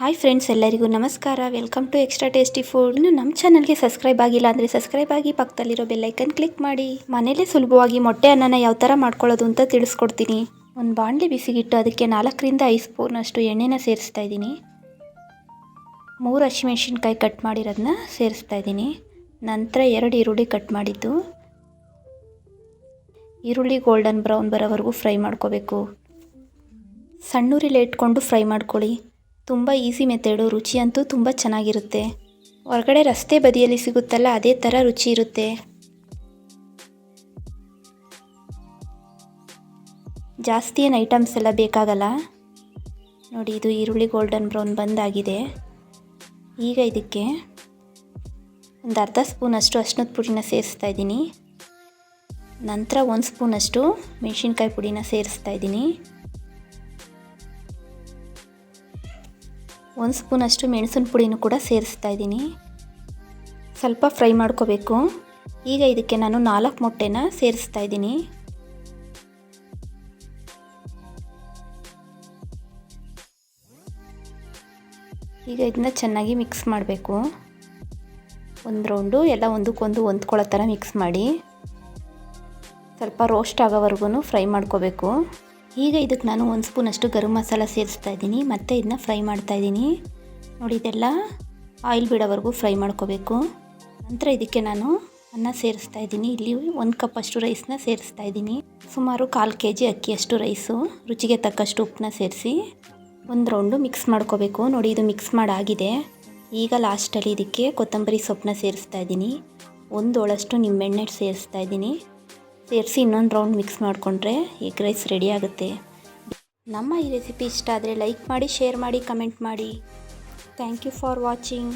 Hi friends ಎಲ್ಲರಿಗೂ ನಮಸ್ಕಾರ. Welcome to extra tasty food ಇನ್ನು ನಮ್ಮ ಚಾನಲ್ಗೆ ಸಬ್ಸ್ಕ್ರೈಬ್ ಆಗಿಲ್ಲ ಅಂದರೆ ಸಬ್ಸ್ಕ್ರೈಬ್ ಆಗಿ ಪಕ್ಕದಲ್ಲಿರೋ ಬೆಲ್ಲೈಕನ್ ಕ್ಲಿಕ್ ಮಾಡಿ. ಮನೇಲೆ ಸುಲಭವಾಗಿ ಮೊಟ್ಟೆ ಅನ್ನನ ಯಾವ ಥರ ಮಾಡ್ಕೊಳ್ಳೋದು ಅಂತ ತಿಳಿಸ್ಕೊಡ್ತೀನಿ. ಒಂದು ಬಾಣಲೆ ಬಿಸಿಗಿಟ್ಟು ಅದಕ್ಕೆ ನಾಲ್ಕರಿಂದ ಐದು ಸ್ಪೂನಷ್ಟು ಎಣ್ಣೆನ ಸೇರಿಸ್ತಾ ಇದ್ದೀನಿ. ಮೂರು ಹಸಿಮೆಣ್ಸಿನ್ಕಾಯಿ ಕಟ್ ಮಾಡಿರೋದನ್ನ ಸೇರಿಸ್ತಾ ಇದ್ದೀನಿ. ನಂತರ ಎರಡು ಈರುಳ್ಳಿ ಕಟ್ ಮಾಡಿದ್ದು. ಈರುಳ್ಳಿ ಗೋಲ್ಡನ್ ಬ್ರೌನ್ ಬರೋವರೆಗೂ ಫ್ರೈ ಮಾಡ್ಕೋಬೇಕು. ಸಣ್ಣೂರಿಲೆ ಇಟ್ಕೊಂಡು ಫ್ರೈ ಮಾಡ್ಕೊಳ್ಳಿ. ತುಂಬ ಈಸಿ ಮೆಥಡು ರುಚಿ ಅಂತೂ ತುಂಬ ಚೆನ್ನಾಗಿರುತ್ತೆ. ಹೊರಗಡೆ ರಸ್ತೆ ಬದಿಯಲ್ಲಿ ಸಿಗುತ್ತಲ್ಲ, ಅದೇ ಥರ ರುಚಿ ಇರುತ್ತೆ. ಜಾಸ್ತಿ ಏನು ಐಟಮ್ಸ್ ಎಲ್ಲ ಬೇಕಾಗಲ್ಲ? ನೋಡಿ, ಇದು ಈರುಳ್ಳಿ ಗೋಲ್ಡನ್ ಬ್ರೌನ್ ಬಂದಾಗಿದೆ. ಈಗ ಇದಕ್ಕೆ ಒಂದು ಅರ್ಧ ಸ್ಪೂನಷ್ಟು ಅಶ್ನದ ಪುಡಿನ ಸೇರಿಸ್ತಾ ಇದ್ದೀನಿ. ನಂತರ ಒಂದು ಸ್ಪೂನಷ್ಟು ಮೆಣಸಿನ್ಕಾಯಿ ಪುಡಿನ ಸೇರಿಸ್ತಾ ಇದ್ದೀನಿ. ಒಂದು ಸ್ಪೂನಷ್ಟು ಮೆಣಸಿನ ಪುಡಿನೂ ಕೂಡ ಸೇರಿಸ್ತಾ ಇದ್ದೀನಿ. ಸ್ವಲ್ಪ ಫ್ರೈ ಮಾಡ್ಕೋಬೇಕು. ಈಗ ಇದಕ್ಕೆ ನಾನು ನಾಲ್ಕು ಮೊಟ್ಟೆನ ಸೇರಿಸ್ತಾ ಇದ್ದೀನಿ. ಈಗ ಇದನ್ನ ಚೆನ್ನಾಗಿ ಮಿಕ್ಸ್ ಮಾಡಬೇಕು. ಒಂದು ರೌಂಡು, ಎಲ್ಲ ಒಂದಕ್ಕೊಂದು ಹೊಂದ್ಕೊಳ್ಳೋ ಥರ ಮಿಕ್ಸ್ ಮಾಡಿ. ಸ್ವಲ್ಪ ರೋಸ್ಟ್ ಆಗೋವರೆಗೂ ಫ್ರೈ ಮಾಡ್ಕೋಬೇಕು. ಈಗ ಇದಕ್ಕೆ ನಾನು ಒಂದು ಸ್ಪೂನಷ್ಟು ಗರಂ ಮಸಾಲ ಸೇರಿಸ್ತಾ ಇದ್ದೀನಿ. ಮತ್ತು ಇದನ್ನ ಫ್ರೈ ಮಾಡ್ತಾ ಇದ್ದೀನಿ. ನೋಡಿ, ಇದೆಲ್ಲ ಆಯಿಲ್ ಬಿಡೋವರೆಗೂ ಫ್ರೈ ಮಾಡ್ಕೋಬೇಕು. ನಂತರ ಇದಕ್ಕೆ ನಾನು ಅನ್ನ ಸೇರಿಸ್ತಾ ಇದ್ದೀನಿ. ಇಲ್ಲಿ ಒಂದು ಕಪ್ ಅಷ್ಟು ರೈಸ್ನ ಸೇರಿಸ್ತಾ ಇದ್ದೀನಿ. ಸುಮಾರು ಕಾಲು ಕೆ ಜಿ ಅಕ್ಕಿಯಷ್ಟು ರೈಸು. ರುಚಿಗೆ ತಕ್ಕಷ್ಟು ಉಪ್ಪನ್ನ ಸೇರಿಸಿ ಒಂದು ರೌಂಡು ಮಿಕ್ಸ್ ಮಾಡ್ಕೋಬೇಕು. ನೋಡಿ, ಇದು ಮಿಕ್ಸ್ ಮಾಡಾಗಿದೆ. ಈಗ ಲಾಸ್ಟಲ್ಲಿ ಇದಕ್ಕೆ ಕೊತ್ತಂಬರಿ ಸೊಪ್ಪನ್ನ ಸೇರಿಸ್ತಾ ಇದ್ದೀನಿ. ಒಂದು ಒಳಷ್ಟು ನಿಂಬೆಣ್ಣೆ ಸೇರಿಸ್ತಾ ಇದ್ದೀನಿ. ಸೇರಿಸಿ ಇನ್ನೊಂದು ರೌಂಡ್ ಮಿಕ್ಸ್ ಮಾಡಿಕೊಂಡ್ರೆ ಎಗ್ ರೈಸ್ ರೆಡಿ ಆಗುತ್ತೆ. ನಮ್ಮ ಈ ರೆಸಿಪಿ ಇಷ್ಟ ಆದರೆ ಲೈಕ್ ಮಾಡಿ ಶೇರ್ ಮಾಡಿ ಕಮೆಂಟ್ ಮಾಡಿ. Thank you for watching